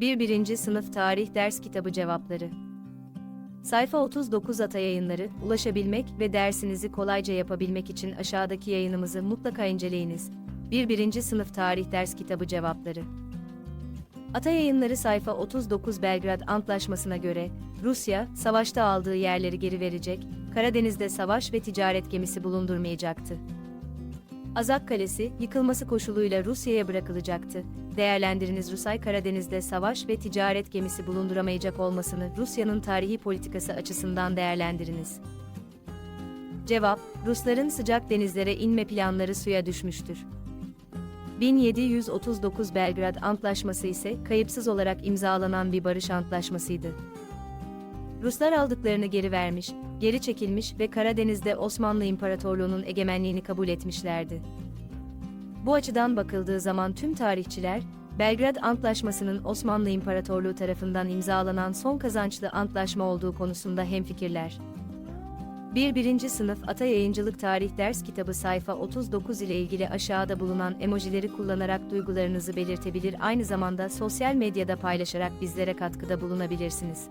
1. 1. Sınıf Tarih Ders Kitabı Cevapları Sayfa 39 Ata Yayınları, ulaşabilmek ve dersinizi kolayca yapabilmek için aşağıdaki yayınımızı mutlaka inceleyiniz. 1. 1. Sınıf Tarih Ders Kitabı Cevapları Ata Yayınları sayfa 39 Belgrad Antlaşması'na göre, Rusya, savaşta aldığı yerleri geri verecek, Karadeniz'de savaş ve ticaret gemisi bulundurmayacaktı. Azak Kalesi, yıkılması koşuluyla Rusya'ya bırakılacaktı. Değerlendiriniz Rusay Karadeniz'de savaş ve ticaret gemisi bulunduramayacak olmasını Rusya'nın tarihi politikası açısından değerlendiriniz. Cevap, Rusların sıcak denizlere inme planları suya düşmüştür. 1739 Belgrad Antlaşması ise kayıpsız olarak imzalanan bir barış antlaşmasıydı. Ruslar aldıklarını geri vermiş, geri çekilmiş ve Karadeniz'de Osmanlı İmparatorluğu'nun egemenliğini kabul etmişlerdi. Bu açıdan bakıldığı zaman tüm tarihçiler, Belgrad Antlaşması'nın Osmanlı İmparatorluğu tarafından imzalanan son kazançlı antlaşma olduğu konusunda hemfikirler. 1. 1. Sınıf Ata Yayıncılık Tarih Ders Kitabı sayfa 39 ile ilgili aşağıda bulunan emojileri kullanarak duygularınızı belirtebilir aynı zamanda sosyal medyada paylaşarak bizlere katkıda bulunabilirsiniz.